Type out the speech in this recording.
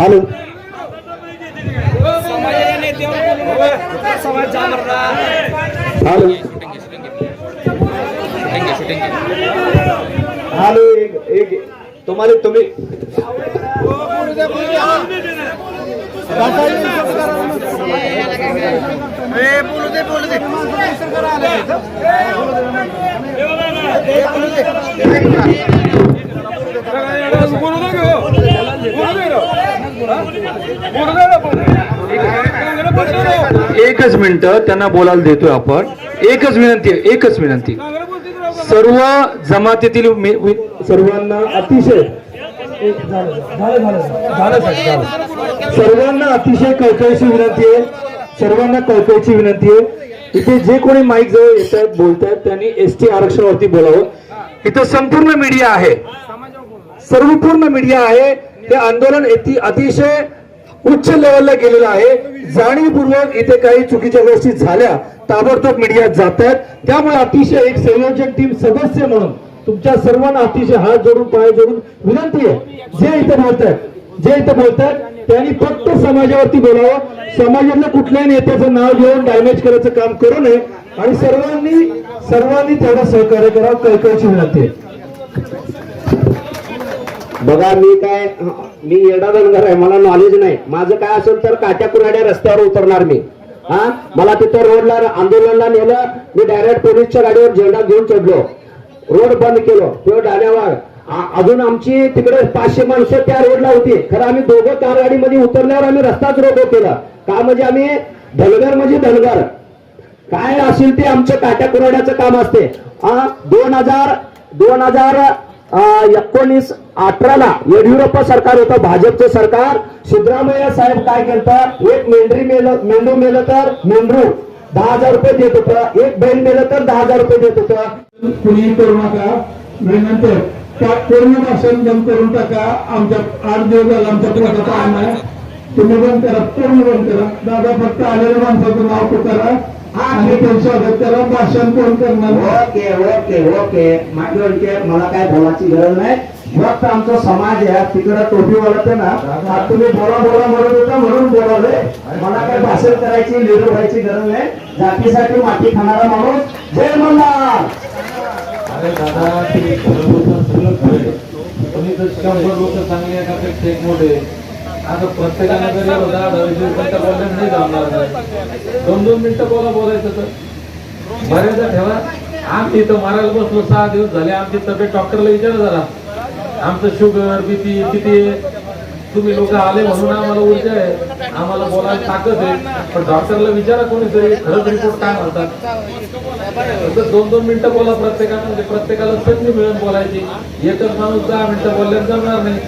Hello hello hello एक एक. तुम्हाला तुम्ही. एकच मिनिट त्यांना बोलायला देतोय आपण. एकच विनंती आहे एकच विनंती. सर्व जमातीतील मी- सर्वांना अतिशय सर्वांना अतिशय कळकळीची विनंती आहे. सर्वांना कळकळीची विनंती आहे. इथे जे कोणी माईक जवळ येत आहेत बोलत आहेत त्यांनी एस टी आरक्षणावरती बोलावं. इथं संपूर्ण मीडिया आहे. सर्वपूर्ण मीडिया आहे. हे आंदोलन अतिशय उच्च लेवलला गेलेलं आहे. जाणीवपूर्वक इथे काही चुकीच्या गोष्टी झाल्या. ताबडतोब मीडियात जात आहेत. त्यामुळे अतिशय एक संयोजक टीम सदस्य म्हणून तुमच्या सर्वांना अतिशय हात जोडून पाय जोडून विनंती आहे. जे इथे बोलत जे इथे बोलत त्यांनी फक्त समाजावरती बोलावं. समाजातल्या कुठल्याही नेत्याचं नाव घेऊन डॅमेज करायचं काम करू नये. आणि सर्वांनी सर्वांनी त्याला सहकार्य करावं कळकळीची विनंती आहे. बघा मी काय मी येडा दनगर आहे मला नॉलेज नाही. माझं काय असेल तर काट्या कुऱ्हाड्या रस्त्यावर उतरणार मी. हा? मला तिथं रोडला आंदोलनला नेलं मी डायरेक्ट पोलीसच्या गाडीवर झेंडा घेऊन चढलो. रोड बंद केलो तो डाण्यावर अजून आमची तिकडे पाचशे माणसं त्या रोडला होती. खरं आम्ही दोघं कार गाडीमध्ये उतरल्यावर आम्ही रस्ताच रोको केला. का म्हणजे आम्ही धनगर म्हणजे धनगर. काय असेल ते आमचं काट्या कुराड्याचं काम असते. हा दोन हजार दोन हजार एकोणीस अठराला येडियुरप्पा सरकार होतं भाजपचं सरकार. सिद्धरामय्या साहेब काय केलं एक मेंढरी मेल मेंढू मेलं तर मेंढरू. दहा हजार रुपये देत होतं. एक बैल मेलं तर दहा हजार रुपये देत होतं. कुणी करू नका. नंतर त्या पूर्ण भाषण बंद करून टाका. आमच्या आठ दिवस झाला आमच्या पोटाचा आणणार तुम्ही बंद करा पूर्ण बंद करा. दादा फक्त आलेल्या माणसाचं नाव पुकारा. आणि त्यांचं स्वागत करा भाषण कोण करणार? Okay okay okay. माझ्या मला काय बोलायची गरज नाही. फक्त आमचा समाज आहे तिकडं टोपी वळत ना तुम्ही बोला बोला म्हणत होता म्हणून बोलावलंय. मला काय भाषण करायची लिडर व्हायची गरज नाही. जातीसाठी माती खाणारा माणूस जय मल्हार! अरे दादा ते सगळं खरं आहे. पण इथं शंभर लोक चांगले एकापेक्षा एक मोठे आता प्रत्येकाने जरी दहा दहा वीस मिनिटं नाही जमणार नाही दोन दोन मिनिटं बोला बोलायचं तर. मर्यादा ठेवा. आमची इथं मारायला बसलो सहा दिवस झाले. आमची तब्येत डॉक्टरला विचारा जरा. आमचं शुगर बीपी किती आहे? तुम्ही लोक आले म्हणून आम्हाला ऊर्जा आहे. आम्हाला बोलायला ताकद आहे. पण डॉक्टरला विचारा कोणीतरी. खरंच रिपोर्ट काय म्हणतात? दोन दोन मिनिटं बोला प्रत्येकाला म्हणजे प्रत्येकाला संधी मिळून बोलायची. एकच माणूस दहा मिनिटं बोलल्या जमणार नाही.